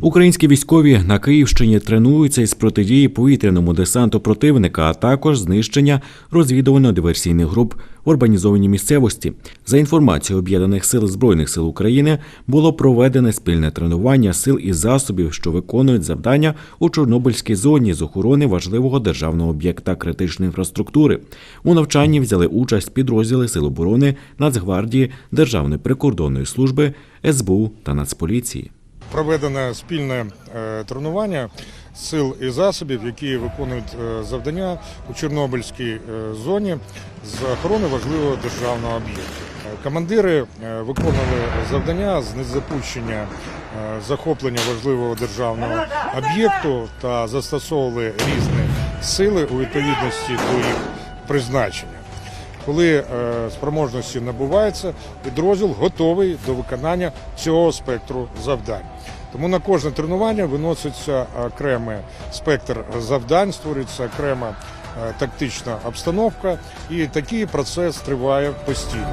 Українські військові на Київщині тренуються із протидії повітряному десанту противника, а також знищення розвідувально-диверсійних груп в урбанізованій місцевості. За інформацією об'єднаних сил збройних сил України було проведене спільне тренування сил і засобів, що виконують завдання у Чорнобильській зоні з охорони важливого державного об'єкта критичної інфраструктури. У навчанні взяли участь підрозділи Сил оборони, Нацгвардії, Державної прикордонної служби, СБУ та Нацполіції. Проведено спільне е, тренування сил і засобів, які виконують е, завдання у Чорнобильській е, зоні з охорони важливого державного об'єкту. Командири виконували завдання з незапущення захоплення важливого державного об'єкту та застосовували різні сили у відповідності до їх призначення. Коли е, спроможності набуваються, підрозділ готовий до виконання цього спектру завдань. Тому на кожне тренування виноситься окремий спектр завдань, створюється окрема е, тактична обстановка, і такий процес триває постійно.